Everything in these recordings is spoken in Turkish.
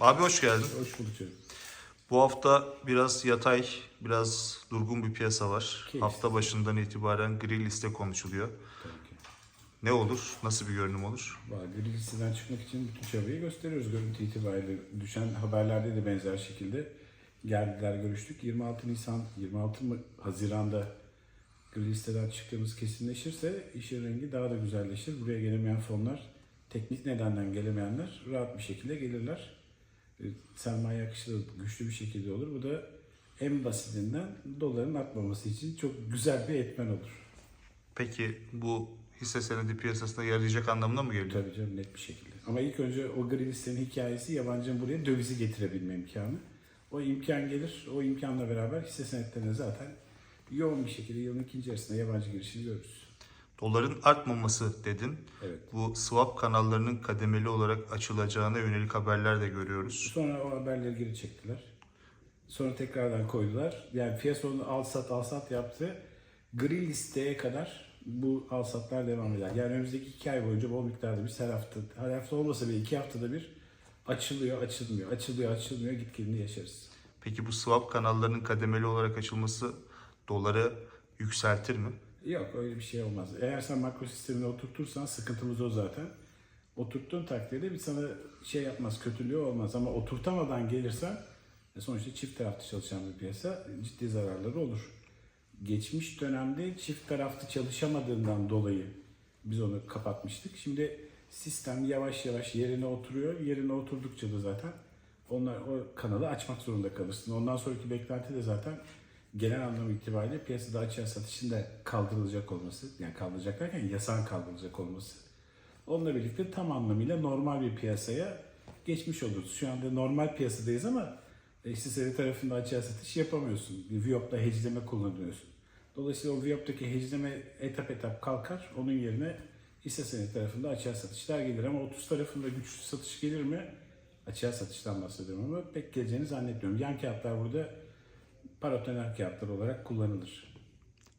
Abi hoş geldin. Hoş bulduk canım. Bu hafta biraz yatay, biraz durgun bir piyasa var. Keyifli. Hafta başından itibaren gri liste konuşuluyor. Tabii ki. Ne olur? Nasıl bir görünüm olur? Valla gri listeden çıkmak için bütün çabayı gösteriyoruz görüntü itibariyle. Düşen haberlerde de benzer şekilde geldiler görüştük. 26 Nisan, 26 mı- Haziran'da gri listeden çıktığımız kesinleşirse işin rengi daha da güzelleşir. Buraya gelemeyen fonlar, teknik nedenden gelemeyenler rahat bir şekilde gelirler. E, Sermaye akışı da güçlü bir şekilde olur. Bu da en basitinden doların artmaması için çok güzel bir etmen olur. Peki bu hisse senedi piyasasına yarayacak anlamına mı geliyor? Tabii canım net bir şekilde. Ama ilk önce o gri listenin hikayesi yabancının buraya dövizi getirebilme imkanı. O imkan gelir. O imkanla beraber hisse senetlerine zaten yoğun bir şekilde yılın ikinci yarısında yabancı girişini görürüz. Doların artmaması dedin. Evet. Bu swap kanallarının kademeli olarak açılacağına yönelik haberler de görüyoruz. Sonra o haberleri geri çektiler. Sonra tekrardan koydular. Yani Fiyaso'nun al sat al sat yaptı. Gri listeye kadar bu al satlar devam eder. Yani önümüzdeki iki ay boyunca bol miktarda bir her hafta, her hafta olmasa bile iki haftada bir açılıyor, açılmıyor, açılıyor, açılmıyor. Gitgelini yaşarız. Peki bu swap kanallarının kademeli olarak açılması doları yükseltir mi? Yok öyle bir şey olmaz. Eğer sen makro sistemini oturtursan sıkıntımız o zaten. Oturttuğun takdirde bir sana şey yapmaz, kötülüğü olmaz. Ama oturtamadan gelirsen e, sonuçta çift taraflı çalışan bir piyasa ciddi zararları olur. Geçmiş dönemde çift taraflı çalışamadığından dolayı biz onu kapatmıştık. Şimdi sistem yavaş yavaş yerine oturuyor. Yerine oturdukça da zaten onlar o kanalı açmak zorunda kalırsın. Ondan sonraki beklenti de zaten genel anlam itibariyle piyasada açığa satışın da kaldırılacak olması, yani kaldıracak derken yasağın kaldırılacak olması. Onunla birlikte tam anlamıyla normal bir piyasaya geçmiş oluruz. Şu anda normal piyasadayız ama e, hisse senedi tarafında açığa satış yapamıyorsun. Viyop'ta hecleme kullanıyorsun. Dolayısıyla o Viyop'taki hecleme etap etap kalkar. Onun yerine hisse senedi tarafında açığa satışlar gelir. Ama 30 tarafında güçlü satış gelir mi? Açığa satıştan bahsediyorum ama pek geleceğini zannetmiyorum. Yan kağıtlar burada paratoner kağıtlar olarak kullanılır.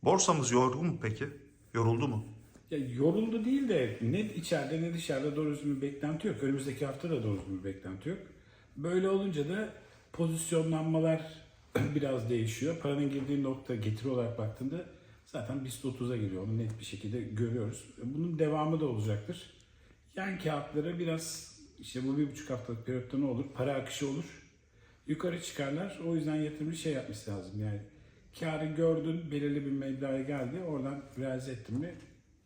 Borsamız yorgun mu peki? Yoruldu mu? Ya yoruldu değil de ne içeride ne dışarıda doğru düzgün bir beklenti yok. Önümüzdeki hafta da doğru düzgün bir beklenti yok. Böyle olunca da pozisyonlanmalar biraz değişiyor. Paranın girdiği nokta getiri olarak baktığında zaten BIST 30'a geliyor. Onu net bir şekilde görüyoruz. Bunun devamı da olacaktır. Yan kağıtları biraz işte bu bir buçuk haftalık periyotta ne olur? Para akışı olur. Yukarı çıkarlar. O yüzden yatırımcı şey yapması lazım. Yani karı gördün, belirli bir meblağya geldi. Oradan realize ettin mi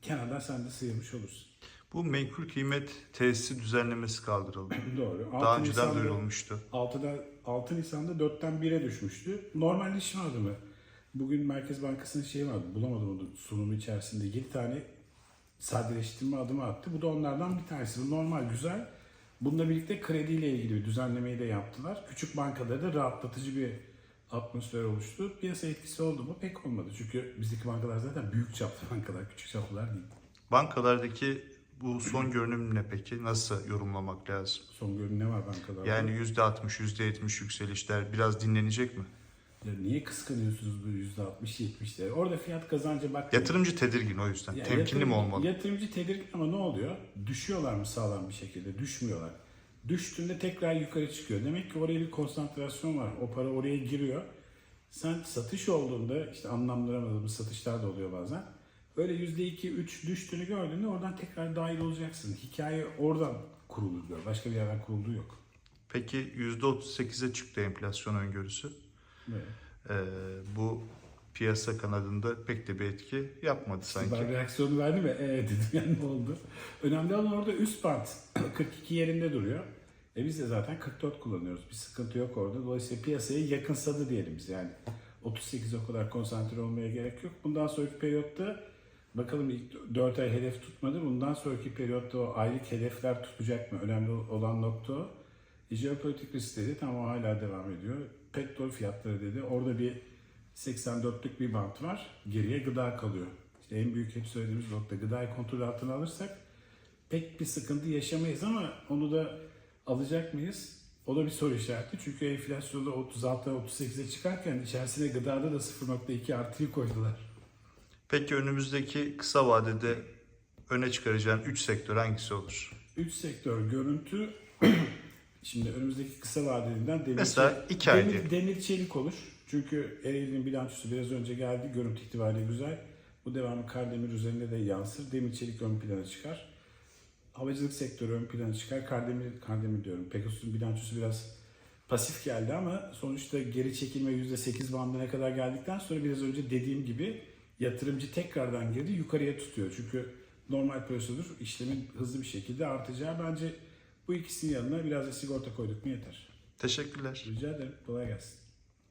kenardan sen de sıyırmış olursun. Bu menkul kıymet tesisi düzenlemesi kaldırıldı. Doğru. Daha önceden Nisan'da- duyurulmuştu. 6'da 6 Nisan'da 4'ten 1'e düşmüştü. Normalleşme adımı. Bugün Merkez Bankası'nın şeyi vardı. Bulamadım onu sunumu içerisinde. 7 tane sadeleştirme adımı attı. Bu da onlardan bir tanesi. Bu normal, güzel. Bununla birlikte krediyle ilgili bir düzenlemeyi de yaptılar. Küçük bankalarda da rahatlatıcı bir atmosfer oluştu. Piyasa etkisi oldu mu? Pek olmadı. Çünkü bizdeki bankalar zaten büyük çaplı bankalar, küçük çaplılar değil. Bankalardaki bu son görünüm ne peki? Nasıl yorumlamak lazım? Son görün ne var bankalarda? Yani %60, %70 yükselişler biraz dinlenecek mi? Ya niye kıskanıyorsunuz bu %60-70'leri? Orada fiyat kazancı bak. Yatırımcı tedirgin o yüzden. Ya Temkinli mi olmalı? Yatırımcı tedirgin ama ne oluyor? Düşüyorlar mı sağlam bir şekilde? Düşmüyorlar. Düştüğünde tekrar yukarı çıkıyor. Demek ki oraya bir konsantrasyon var. O para oraya giriyor. Sen satış olduğunda işte anlamlandamadığımız satışlar da oluyor bazen. Öyle %2, 3 düştüğünü gördüğünde oradan tekrar dahil olacaksın. Hikaye oradan kurulur diyor. Başka bir yerden kurulduğu yok. Peki %38'e çıktı enflasyon öngörüsü. Evet. Ee, bu piyasa kanadında pek de bir etki yapmadı sanki. Ben reaksiyonu verdim ve ee dedim yani ne oldu? Önemli olan orada üst band 42 yerinde duruyor. E biz de zaten 44 kullanıyoruz. Bir sıkıntı yok orada. Dolayısıyla piyasaya yakınsadı diyelim biz yani. 38 o kadar konsantre olmaya gerek yok. Bundan sonraki periyotta bakalım ilk 4 ay hedef tutmadı. Bundan sonraki periyotta o aylık hedefler tutacak mı? Önemli olan nokta o. E, jeopolitik risk dedi. Tamam o hala devam ediyor. Petrol fiyatları dedi. Orada bir 84'lük bir bant var. Geriye gıda kalıyor. İşte en büyük hep söylediğimiz nokta gıdayı kontrol altına alırsak pek bir sıkıntı yaşamayız ama onu da alacak mıyız? O da bir soru işareti. Çünkü enflasyonda 36'dan 38'e çıkarken içerisine gıdada da 0.2 artıyı koydular. Peki önümüzdeki kısa vadede öne çıkaracağın 3 sektör hangisi olur? Üç sektör görüntü Şimdi önümüzdeki kısa vadelinden demir, Mesela çelik- iki ay demir, diyelim. demir çelik olur. Çünkü Ereğli'nin bilançosu biraz önce geldi. Görüntü itibariyle güzel. Bu devamı Kardemir üzerinde de yansır. Demir çelik ön plana çıkar. Havacılık sektörü ön plana çıkar. Kardemir, Kardemir diyorum. Pegasus'un bilançosu biraz pasif geldi ama sonuçta geri çekilme %8 bandına kadar geldikten sonra biraz önce dediğim gibi yatırımcı tekrardan girdi yukarıya tutuyor. Çünkü normal prosedür işlemin hızlı bir şekilde artacağı bence bu ikisinin yanına biraz da sigorta koyduk mu yeter. Teşekkürler. Rica ederim. Kolay gelsin.